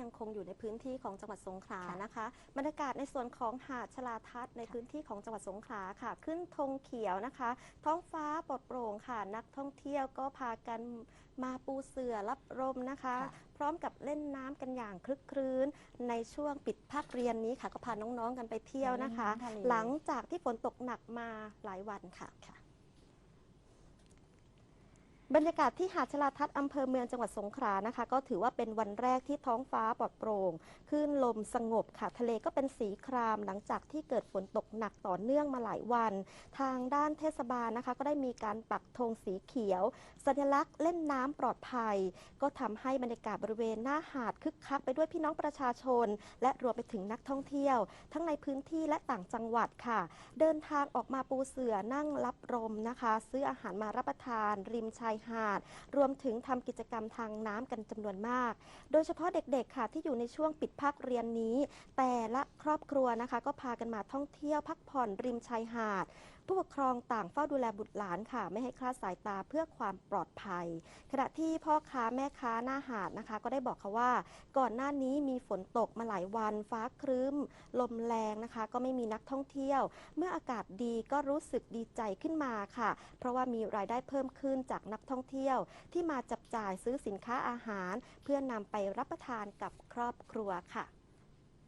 ยังคงอยู่ในพื้นที่ของจังหวัดสงขลานะคะบรรยากาศในส่วนของหาดชลาทัศน์ในพื้นที่ของจังหวัดสงขลาค่ะ ขึ้นธงเขียวนะคะ ท้องฟ้าปลอดโปร่งค่ะ นักท่องเที่ยวก็พากันมาปูเสือรับลมนะคะค่ะพร้อมกับเล่นน้ำกันอย่างคลึกครื้น ในช่วงปิดภาคเรียนนี้ค่ะ ก็พาน้องๆกันไปเที่ยวนะคะไปเล่นน้ำทะเลหลังจากที่ฝนตกหนักมาหลายวันค่ะค่ะ บรรยากาศที่หาดชลาทัศน์อำเภอเมืองจังหวัดสงขลานะคะ ก็ถือว่าเป็นวันแรกที่ท้องฟ้าปลอดโปร่งคลื่นลมสงบค่ะ ทะเลก็เป็นสีครามหลังจากที่เกิดฝนตกหนักต่อเนื่องมาหลายวัน ทางด้านเทศบาลนะคะ ก็ได้มีการปักธงสีเขียว สัญลักษณ์เล่นน้ำปลอดภัย ก็ทำให้บรรยากาศบริเวณหน้าหาดคึกคักไปด้วยพี่น้องประชาชน และรวมไปถึงนักท่องเที่ยว ทั้งในพื้นที่และต่างจังหวัดค่ะ เดินทางออกมาปูเสือนั่งรับลมนะคะ ซื้ออาหารมารับประทาน ริมชายหาด รวมถึงทำกิจกรรมทางน้ำกันจำนวนมาก โดยเฉพาะเด็กๆค่ะที่อยู่ในช่วงปิดภาคเรียนนี้ แต่ละครอบครัวนะคะ ก็พากันมาท่องเที่ยวพักผ่อนริมชายหาด ผู้ปกครองต่างเฝ้าดูแลบุตรหลานค่ะ ไม่ให้คลาดสายตาเพื่อความปลอดภัย ขณะที่พ่อค้าแม่ค้าหน้าหาดนะคะ ก็ได้บอกค่ะว่า ก่อนหน้านี้มีฝนตกมาหลายวัน ฟ้าครึ้ม ลมแรงนะคะ ก็ไม่มีนักท่องเที่ยว เมื่ออากาศดีก็รู้สึกดีใจขึ้นมาค่ะ เพราะว่ามีรายได้เพิ่มขึ้นจากนักท่องท่องเที่ยว ที่มาจับจ่ายซื้อสินค้าอาหาร เพื่อนำไปรับประทานกับครอบครัวค่ะ